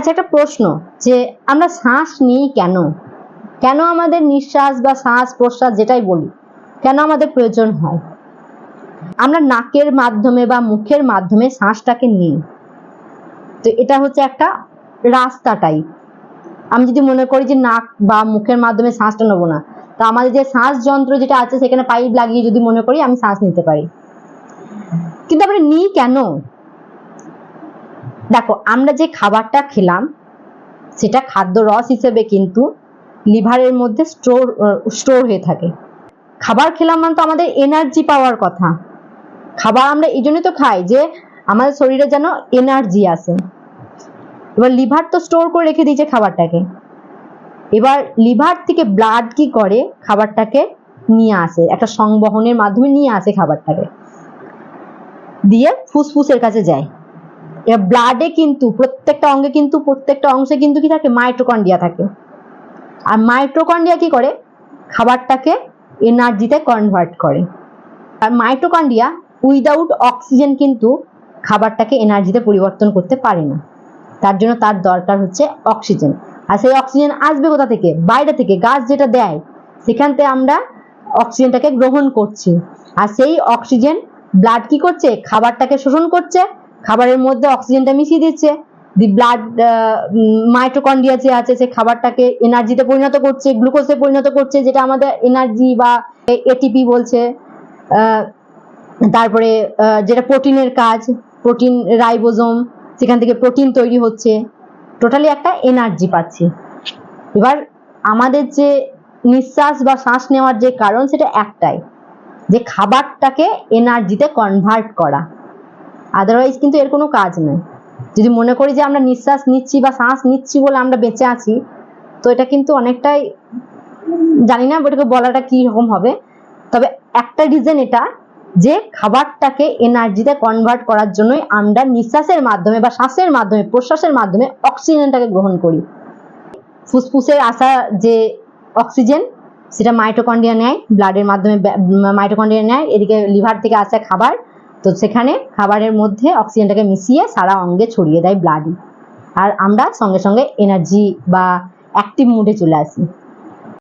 আচ্ছা একটা প্রশ্ন যে আমরা শ্বাস নিই কেন? কেন আমাদের নিঃশ্বাস বা শ্বাস প্রশ্বাস যেটাই বলি, কেন আমাদের প্রয়োজন হয়? আমরা নাকের মাধ্যমে বা মুখের মাধ্যমে শ্বাসটাকে নিই। তো এটা হচ্ছে একটা রাস্তা টাইপ আমি যদি মনে করি যে নাক বা মুখের মাধ্যমে শ্বাসটা নেব না, তো আমাদের যে শ্বাস যন্ত্র যেটা আছে সেখানে পাইপ লাগিয়ে যদি মনে করি আমি শ্বাস নিতে পারি। কিন্তু আমরা নিই কেন? দেখো, আমরা যে খাবারটা খেলাম, সেটা খাদ্য রস হিসেবে কিন্তু লিভারের মধ্যে স্টোর স্টোর হয়ে থাকে। খাবার খেলাম মানে তো আমাদের এনার্জি পাওয়ার কথা। খাবার আমরা এই জন্যই তো খাই যে আমাদের শরীরে যেন এনার্জি আসে। এবার লিভার তো স্টোর করে রেখে দিয়েছে খাবারটাকে। এবার লিভার থেকে ব্লাড কি করে খাবারটাকে নিয়ে আসে, একটা সংবহনের মাধ্যমে নিয়ে আসে খাবারটাকে। দিয়ে ফুসফুসের কাছে যায়। ব্লাডে কিন্তু প্রত্যেকটা অঙ্গে কিন্তু প্রত্যেকটা অংশে কিন্তু কি থাকে? মাইটোকন্ড্রিয়া থাকে। আর মাইটোকন্ড্রিয়া কি করে? খাবারটাকে এনার্জিতে কনভার্ট করে। আর মাইটোকন্ড্রিয়া উইদাউট অক্সিজেন কিন্তু খাবারটাকে এনার্জিতে পরিবর্তন করতে পারে না। তার জন্য তার দরকার হচ্ছে অক্সিজেন আর সেই অক্সিজেন আসবে কোথা থেকে? বাইরে থেকে। গাছ যেটা দেয়, সেখান থেকে আমরা অক্সিজেনটাকে গ্রহণ করছি। আর সেই অক্সিজেন ব্লাড কি করছে? খাবারটাকে শোষণ করছে। খাবারের মধ্যে অক্সিজেনটা মিশিয়ে দিচ্ছে। দি ব্লাড মাইটোকন্ড্রিয়া যে আছে, সে খাবারটাকে এনার্জিতে পরিণত করছে গ্লুকোজে পরিণত করছে, যেটা আমাদের এনার্জি বা এটিপি বলছে। তারপরে যেটা প্রোটিনের কাজ প্রোটিন রাইবোজোম সেখান থেকে প্রোটিন তৈরি হচ্ছে। টোটালি একটা এনার্জি পাচ্ছি। এবার আমাদের যে নিঃশ্বাস বা শ্বাস নেওয়ার যে কারণ, সেটা একটাই। যে খাবারটাকে এনার্জিতে কনভার্ট করা। আদারওয়াইজ কিন্তু এর কোনো কাজ নয় যদি মনে করি যে আমরা নিঃশ্বাস নিচ্ছি বা শ্বাস নিচ্ছি বলে আমরা বেঁচে আছি, তো এটা কিন্তু অনেকটাই জানি না ওটাকে বলাটা কি রকম হবে। তবে একটা রিজন এটা, যে খাবারটাকে এনার্জিতে কনভার্ট করার জন্যই আমরা নিঃশ্বাসের মাধ্যমে বা শ্বাসের মাধ্যমে, প্রশ্বাসের মাধ্যমে অক্সিজেনটাকে গ্রহণ করি। ফুসফুসে আসা যে অক্সিজেন সেটা মাইটোকন্ড্রিয়া নেয় ব্লাডের মাধ্যমে মাইটোকন্ড্রিয়া নেয়, এদিকে লিভার থেকে আসা খাবার তো সেখানে খাবারের মধ্যে অক্সিজেনটাকে মিশিয়ে সারা অঙ্গে ছড়িয়ে দেয় ব্লাডি আর আমরা সঙ্গে সঙ্গে এনার্জি বা অ্যাক্টিভ মুডে চলে আসি।